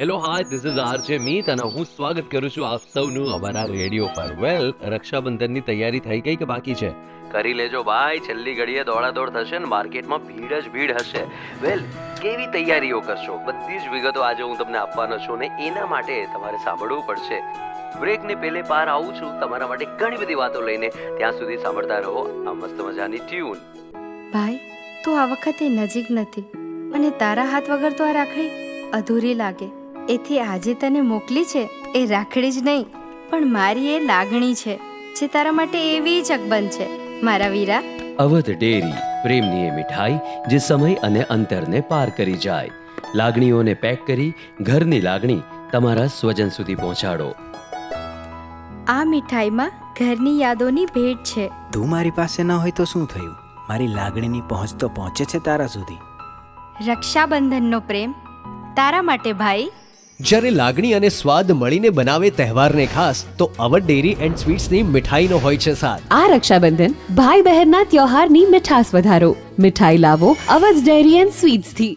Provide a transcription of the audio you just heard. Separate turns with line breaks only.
Hello hi this is RJ Meet અને હું સ્વાગત કરું છું આપ સૌનું અમારા રેડિયો પર. વેલ રક્ષાબંધનની તૈયારી થઈ ગઈ કે બાકી છે? કરી લેજો ભાઈ, છેલ્લી ઘડીએ દોડાદોડ થશે ને માર્કેટમાં ભીડ જ ભીડ હશે. વેલ કેવી તૈયારીઓ કરશો? બધી જ વિગતો આજે હું તમને આપવાનો છું ને એના માટે તમારે સાંભળવું પડશે. બ્રેકને પહેલે પાર આવું છું, તમારા માટે ઘણી બધી વાતો લઈને ત્યાં સુધી સાંભળતા રહો. આ મસ્ત મજાની ટ્યુન
ભાઈ, તું આ વખતે નજીક નથી, અને તારા હાથ વગર તો આ રાખડી અધૂરી લાગે. એથી આજે તને મોકલી છે એ રાખડી જ નહીં પણ મારી એ લાગણી છે જે તારા માટે એવી જ અકબંધ છે. મારા વીરા.
અવધ ડેરી પ્રેમની એ મીઠાઈ જે સમય અને અંતરને પાર કરી જાય. લાગણીઓને પેક કરી ઘરની લાગણી તમારા સ્વજન સુધી પહોંચાડો.
આ મીઠાઈમાં ઘરની યાદોની ભેટ છે.
તું મારી પાસે ન હોય તો શું થયું? મારી લાગણીની પહોંચ તો પહોંચે છે તારા સુધી.
રક્ષાબંધનનો પ્રેમ તારા માટે ભાઈ
જ્યારે લાગણી અને સ્વાદ મળીને બનાવે તહેવારને ખાસ, તો અવર ડેરી એન્ડ સ્વીટ્સની મીઠાઈનો હોય છે સાથ
આ રક્ષાબંધન ભાઈ બહેનના ત્યોહારની મીઠાસ વધારો. મીઠાઈ લાવો અવધ ડેરી એન્ડ સ્વીટ્સથી.